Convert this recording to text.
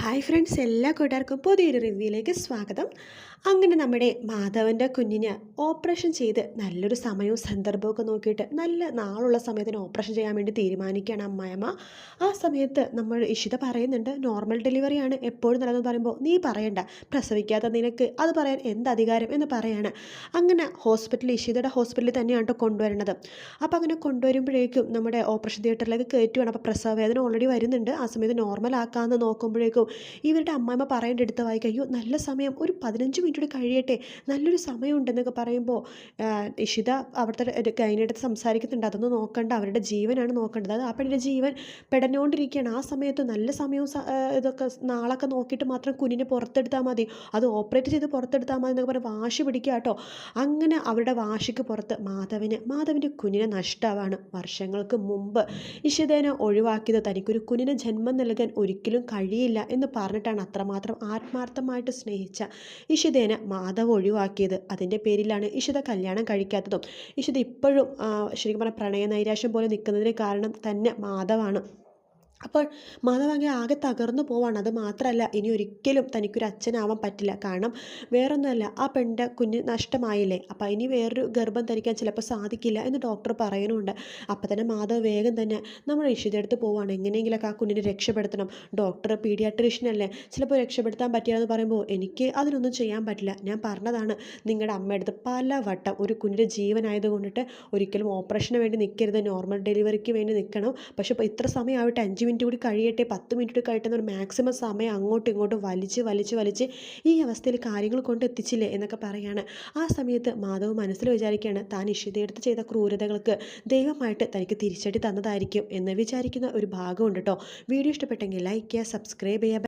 Hi friends എല്ലാ കൂട്ടുകാർക്കും പുതിയൊരു റിവ്യൂയിലേക്ക് സ്വാഗതം. അങ്ങനെ നമ്മുടെ മാധവന്റെ കുഞ്ഞിന് ഓപ്പറേഷൻ ചെയ്ത് നല്ലൊരു സമയവും സന്ദർഭമൊക്കെ നോക്കിയിട്ട് നല്ല നാളുള്ള സമയത്തിന് ഓപ്പറേഷൻ ചെയ്യാൻ വേണ്ടി തീരുമാനിക്കുകയാണ് അമ്മായമ്മ ആ സമയത്ത് നമ്മൾ ഇഷിത പറയുന്നുണ്ട് നോർമൽ ഡെലിവറിയാണ് എപ്പോഴും നല്ലതെന്ന് പറയുമ്പോൾ നീ പറയണ്ട പ്രസവിക്കാത്ത നിനക്ക് അത് പറയാൻ എന്ത് അധികാരം എന്ന് പറയാണ്. അങ്ങനെ ഹോസ്പിറ്റലിൽ ഇഷിതയുടെ ഹോസ്പിറ്റലിൽ തന്നെയാണ് കേട്ടോ കൊണ്ടുവരുന്നത്. അപ്പോൾ അങ്ങനെ കൊണ്ടുവരുമ്പോഴേക്കും നമ്മുടെ ഓപ്പറേഷൻ തിയേറ്ററിലേക്ക് കയറ്റുവാണ്. അപ്പോൾ പ്രസവ വേദന ഓൾറെഡി വരുന്നുണ്ട്. ആ സമയത്ത് നോർമൽ ആക്കാമെന്ന് നോക്കുമ്പോഴേക്കും ഇവരുടെ അമ്മായിമ്മ പറയേണ്ട എടുത്ത വായിക്കും. അയ്യോ നല്ല സമയം. ഒരു പതിനഞ്ച് മിനിറ്റ് കഴിയട്ടെ. നല്ലൊരു സമയമുണ്ടെന്നൊക്കെ പറയുമ്പോൾ ഇഷിത അവിടുത്തെ കൈനടുത്ത് സംസാരിക്കുന്നുണ്ട്. അതൊന്നും നോക്കണ്ട. അവരുടെ ജീവനാണ് നോക്കേണ്ടത്. അത് ആ പെണ്ണിന്റെ ജീവൻ പെടഞ്ഞുകൊണ്ടിരിക്കുകയാണ് ആ സമയത്ത് നല്ല സമയവും ഇതൊക്കെ നാളൊക്കെ നോക്കിയിട്ട് മാത്രം കുഞ്ഞിനെ പുറത്തെടുത്താൽ മതി. അത് ഓപ്പറേറ്റ് ചെയ്ത് പുറത്തെടുത്താൽ മതി എന്നൊക്കെ പറഞ്ഞ് വാശി പിടിക്കുക കേട്ടോ. അങ്ങനെ അവരുടെ വാശിക്ക് പുറത്ത് മാധവന് മാധവന്റെ കുഞ്ഞിനെ നഷ്ടമാണ് വർഷങ്ങൾക്ക് മുമ്പ്. ഇഷിതേനെ ഒഴിവാക്കിയത് തനിക്കൊരു കുഞ്ഞിന് ജന്മം നൽകാൻ ഒരിക്കലും കഴിയില്ല എന്ന് പറഞ്ഞിട്ടാണ് അത്രമാത്രം ആത്മാർത്ഥമായിട്ട് സ്നേഹിച്ച ഇഷിതേനെ മാധവ് ഒഴിവാക്കിയത്. അതിന്റെ പേരിലാണ് ഇഷിത കല്യാണം കഴിക്കാത്തതും. ഇഷിത ഇപ്പോഴും ശരിക്കും പറഞ്ഞാൽ പ്രണയ നൈരാശ്യം പോലെ നിൽക്കുന്നതിന് കാരണം തന്നെ മാധവാണ്. അപ്പോൾ മാധവാങ്കി ആകെ തകർന്നു പോവാണ്. അത് മാത്രമല്ല ഇനി ഒരിക്കലും തനിക്കൊരു അച്ഛനാവാൻ പറ്റില്ല. കാരണം വേറൊന്നുമല്ല ആ പെണ്ണിന്റെ കുഞ്ഞ് നഷ്ടമായില്ലേ? അപ്പോൾ ഇനി വേറൊരു ഗർഭം ധരിക്കാൻ ചിലപ്പോൾ സാധിക്കില്ല എന്ന് ഡോക്ടർ പറയുന്നുണ്ട്. അപ്പോൾ തന്നെ മാധവ് വേഗം തന്നെ നമ്മൾ ഇഷിതെടുത്ത് പോവാണ്. എങ്ങനെയെങ്കിലൊക്കെ ആ കുഞ്ഞിനെ രക്ഷപ്പെടുത്തണം. ഡോക്ടർ പീഡിയാട്രീഷ്യൻ അല്ലേ ചിലപ്പോൾ രക്ഷപ്പെടുത്താൻ പറ്റിയാന്ന് പറയുമ്പോൾ എനിക്ക് അതിനൊന്നും ചെയ്യാൻ പറ്റില്ല. ഞാൻ പറഞ്ഞതാണ് നിങ്ങളുടെ അമ്മയടുത്ത് പല വട്ടം ഒരു കുഞ്ഞിന്റെ ജീവനായത് കൊണ്ടിട്ട് ഒരിക്കലും ഓപ്പറേഷന് വേണ്ടി നിൽക്കരുത്. നോർമൽ ഡെലിവറിക്ക് വേണ്ടി നിൽക്കണം. പക്ഷേ ഇപ്പോൾ ഇത്ര സമയമാവട്ടെ അഞ്ച് മിനിറ്റ് കൂടി കഴിയട്ടെ പത്ത് മിനിറ്റ് കൂടി കഴിയട്ടെ എന്നൊരു മാക്സിമം സമയം അങ്ങോട്ടും ഇങ്ങോട്ടും വലിച്ച് വലിച്ച് വലിച്ച് ഈ അവസ്ഥയിൽ കാര്യങ്ങൾ കൊണ്ട് എത്തിച്ചില്ലേ എന്നൊക്കെ പറയാണ്. ആ സമയത്ത് മാധവ് മനസ്സിൽ വിചാരിക്കുകയാണ് താൻ ഇഷിതയെടുത്ത് ചെയ്ത ക്രൂരതകൾക്ക് ദൈവമായിട്ട് തനിക്ക് തിരിച്ചടി തന്നതായിരിക്കും എന്ന് വിചാരിക്കുന്ന ഒരു ഭാഗമുണ്ട് കേട്ടോ വീഡിയോ ഇഷ്ടപ്പെട്ടെങ്കിൽ ലൈക്ക് ചെയ്യുക സബ്സ്ക്രൈബ് ചെയ്യുക.